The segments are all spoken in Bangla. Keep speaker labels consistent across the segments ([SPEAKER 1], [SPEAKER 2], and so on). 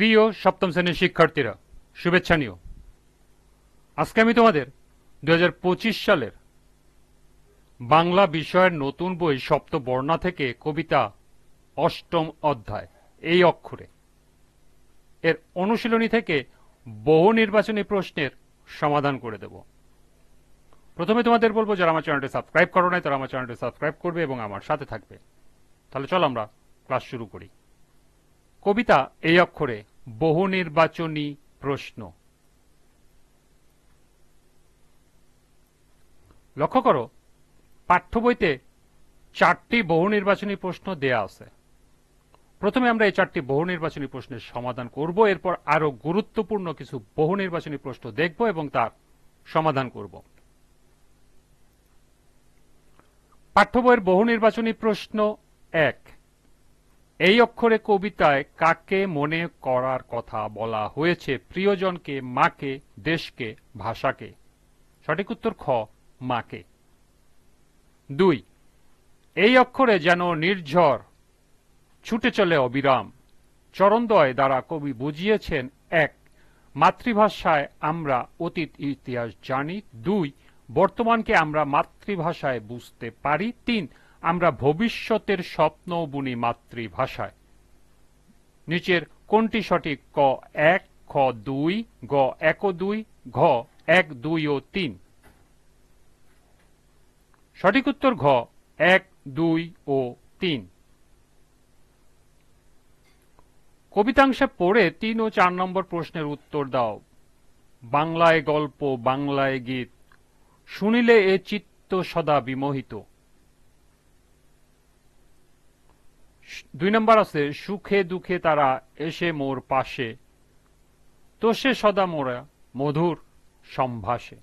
[SPEAKER 1] প্রিয় সপ্তম শ্রেণির শিক্ষার্থীরা, শুভেচ্ছা নিও। আজকে আমি তোমাদের দু হাজার পঁচিশ সালের বাংলা বিষয়ের নতুন বই সপ্ত বর্ণা থেকে কবিতা অষ্টম অধ্যায়, এই অক্ষরে। এর অনুশীলনী থেকে বহু নির্বাচনী প্রশ্নের সমাধান করে দেব। প্রথমে তোমাদের বলব, যারা আমার চ্যানেলটি সাবস্ক্রাইব করো নাই, তারা আমার চ্যানেলটি সাবস্ক্রাইব করবে এবং আমার সাথে থাকবে। তাহলে চলো আমরা ক্লাস শুরু করি। কবিতা এই অক্ষরে বহু নির্বাচনী প্রশ্ন। লক্ষ্য করো, পাঠ্য বইতে চারটি বহু নির্বাচনী প্রশ্ন দেয়া আছে। প্রথমে আমরা এই চারটি বহু নির্বাচনী প্রশ্নের সমাধান করব, এরপর আরও গুরুত্বপূর্ণ কিছু বহু নির্বাচনী প্রশ্ন দেখব এবং তার সমাধান করব। পাঠ্য বইয়ের বহু নির্বাচনী প্রশ্ন এক। এই অক্ষরে কবিতায় কাকে মনে করার কথা বলা হয়েছে? প্রিয়জনকে, মাকে, দেশকে, ভাষাকে। সঠিক উত্তর খ, মাকে। দুই, এই অক্ষরে যেন নির্ঝর, ছুটে চলে অবিরাম। চরণদয় দ্বারা কবি বুঝিয়েছেন, এক, মাতৃভাষায় আমরা অতীত ইতিহাস জানি। দুই, বর্তমানকে আমরা মাতৃভাষায় বুঝতে পারি। তিন আমরা ভবিষ্যতের স্বপ্ন বুনি মাতৃভাষায়। নিচের কোনটি সঠিক? ক এক, খ দুই, গ এক দুই, ঘ এক, দুই ও তিন। সঠিক উত্তর ঘ এক, দুই ও তিন। কবিতাংশে পড়ে তিন ও চার নম্বর প্রশ্নের উত্তর দাও। বাংলায় গল্প, বাংলায় গীত, শুনিলে এ চিত্ত সদা বিমোহিত। দুই নম্বর আছে, সুখে দুঃখে তারা এসে মোর পাশে। তো সে সদা মোরা মধুর সম্ভাসে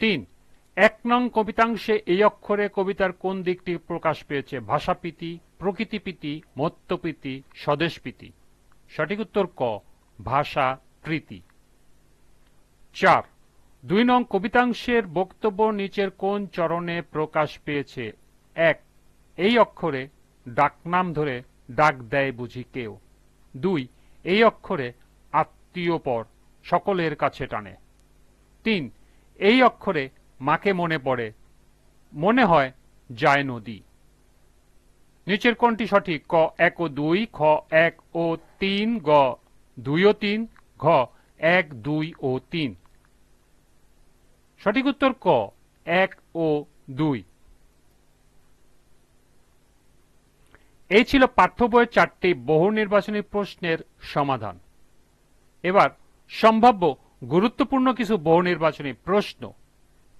[SPEAKER 1] তিন, এক নং কবিতাংশে এই অক্ষরে কবিতার কোন দিকটি প্রকাশ পেয়েছে? ভাষাপ্রীতি, প্রকৃতিপ্রীতি মত্যপ্রীতি স্বদেশপ্রীতি। সঠিক উত্তর ক ভাষা প্রীতি চার, দুই নং কবিতাংশের বক্তব্য নিচের কোন চরণে প্রকাশ পেয়েছে? এক এই অক্ষরে ডাকনাম ধরে ডাক দেয় বুঝি কেউ। দুই, এই অক্ষরে আত্মীয় পর সকলের কাছে টানে। তিন, এই অক্ষরে মাকে মনে পড়ে, মনে হয় যায় নদী। নিচের কোনটি সঠিক? ক, এক ও দুই, খ, এক ও তিন, গ, দুই ও তিন, ঘ, এক, দুই ও তিন। সঠিক উত্তর ক, এক ও দুই। এই ছিল পাঠ্য বইয়ের চারটি বহু নির্বাচনী প্রশ্নের সমাধান। এবার সম্ভাব্য গুরুত্বপূর্ণ কিছু বহু নির্বাচনী প্রশ্ন।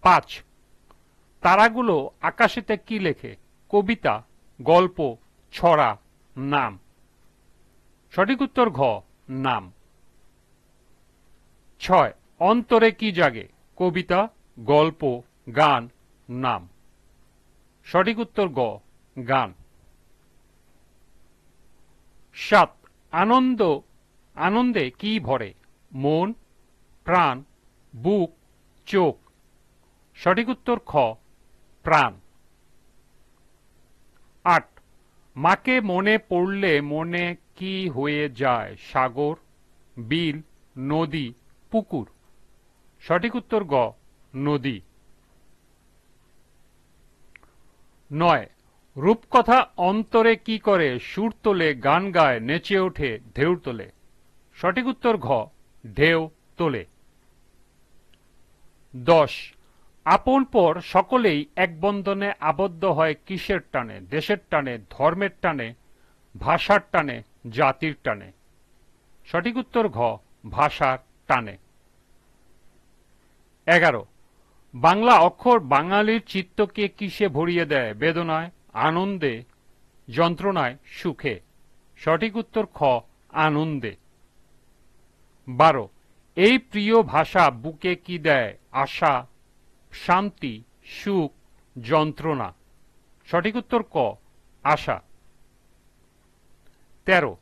[SPEAKER 1] পাঁচ, তারাগুলো আকাশেতে কি লেখে? কবিতা, গল্প, ছড়া, নাম। সঠিক উত্তর ঘ, নাম। ছয়, অন্তরে কি জাগে? কবিতা, গল্প, গান, নাম। সঠিক উত্তর গ গান। সাত আনন্দ, আনন্দে কি ভরে? মন, প্রাণ, বুক, চোখ। সঠিক উত্তর খ, প্রাণ। আট, মাকে মনে পড়লে মনে কি হয়ে যায়? সাগর, বিল, নদী, পুকুর। সঠিক উত্তর গ, নদী। নয় রূপকথা অন্তরে কি করে সুর তোলে, গান গায়, নেচে ওঠে, ঢেউ তোলে? সঠিক উত্তর ঘ, ঢেউ তোলে। দশ, আপন পর সকলেই এক বন্ধনে আবদ্ধ হয় কিসের টানে? দেশের টানে, ধর্মের টানে, ভাষার টানে, জাতির টানে? সঠিক উত্তর ঘ, ভাষার টানে। এগারো, বাংলা অক্ষর বাঙালির চিত্তকে কিসে ভরিয়ে দেয়? বেদনায়? আনন্দে, যন্ত্রণায় সুখে। সঠিক উত্তর খ, আনন্দে। বারো, এই প্রিয় ভাষা বুকে কি দেয়? আশা, শান্তি, সুখ, যন্ত্রণা। সঠিক উত্তর ক, আশা। তেরো,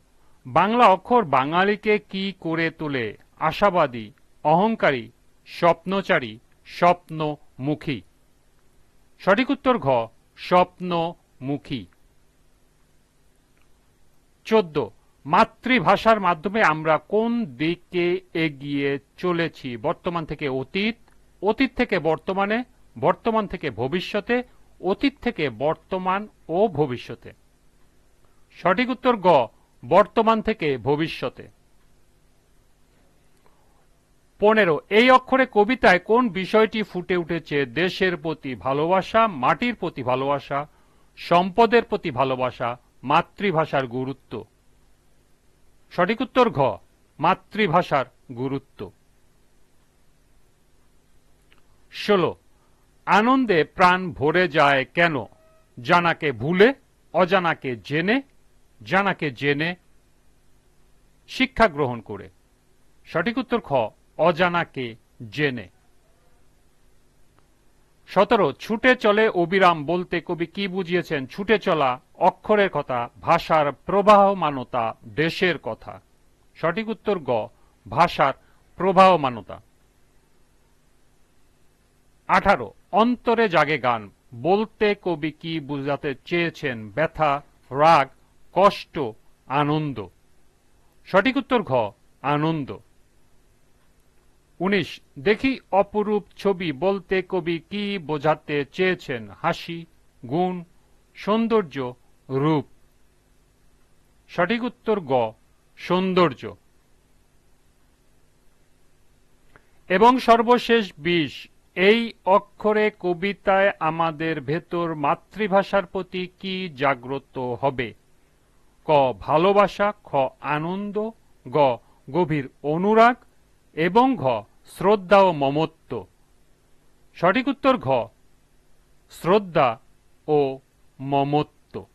[SPEAKER 1] বাংলা অক্ষর বাঙালিকে কি করে তোলে? আশাবাদী, অহংকারী, স্বপ্নচারী, স্বপ্নমুখী। সঠিক উত্তর ঘ স্বপ্নমুখী চোদ্দ, মাতৃভাষার মাধ্যমে আমরা কোন দিকে এগিয়ে চলেছি? বর্তমান থেকে অতীত অতীত থেকে বর্তমানে, বর্তমান থেকে ভবিষ্যতে, অতীত থেকে বর্তমান ও ভবিষ্যতে। সঠিক উত্তর গ, বর্তমান থেকে ভবিষ্যতে। পনেরো, এই অক্ষরে কবিতায় কোন বিষয়টি ফুটে উঠেছে? দেশের প্রতি ভালোবাসা, মাটির প্রতি ভালোবাসা সম্পদের প্রতি ভালোবাসা, মাতৃভাষার গুরুত্ব। সঠিক উত্তর ঘ, মাতৃভাষার গুরুত্ব। ষোলো, আনন্দে প্রাণ ভরে যায় কেন? জানাকে ভুলে, অজানাকে জেনে, জানাকে জেনে শিক্ষা গ্রহণ করে। সঠিক উত্তর খ, অজানাকে জেনে। সতেরো, ছুটে চলে অবিরাম বলতে কবি কি বুঝিয়েছেন? ছুটে চলা অক্ষরের কথা, ভাষার প্রবাহমানতা, দেশের কথা। সঠিক উত্তর গ, ভাষার প্রবাহমানতা। আঠারো, অন্তরে জাগে গান। বলতে কবি কি বুঝাতে চেয়েছেন? ব্যথা, রাগ, কষ্ট, আনন্দ। সঠিক উত্তর ঘ, আনন্দ। উনিশ, দেখি অপরূপ ছবি বলতে কবি কি বোঝাতে চেয়েছেন? হাসি, গুণ, সৌন্দর্য, রূপ। সঠিক উত্তর গ, সৌন্দর্য। এবং সর্বশেষ বিষ এই অক্ষরে কবিতায় আমাদের ভেতর মাতৃভাষার প্রতি কি জাগ্রত হবে? ক, ভালোবাসা, খ, আনন্দ, গ, গভীর অনুরাগ এবং ঘ শ্রদ্ধা ও মমত্ব। সঠিক উত্তর ঘ, শ্রদ্ধা ও মমত্ব।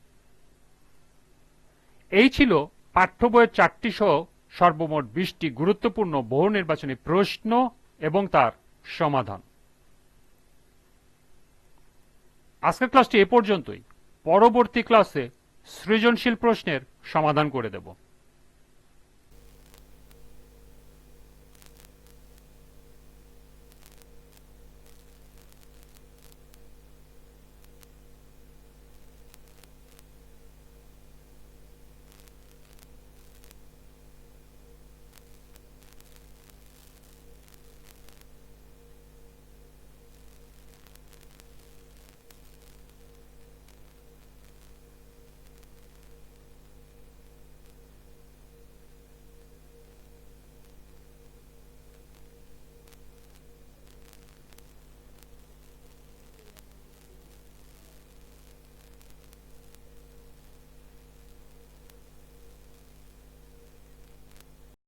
[SPEAKER 1] এই ছিল পাঠ্য বইয়ের চারটি সহ সর্বমোট বিশটি গুরুত্বপূর্ণ বহু নির্বাচনী প্রশ্ন এবং তার সমাধান। আজকের ক্লাসটি এ পর্যন্তই। পরবর্তী ক্লাসে সৃজনশীল প্রশ্নের সমাধান করে দেব।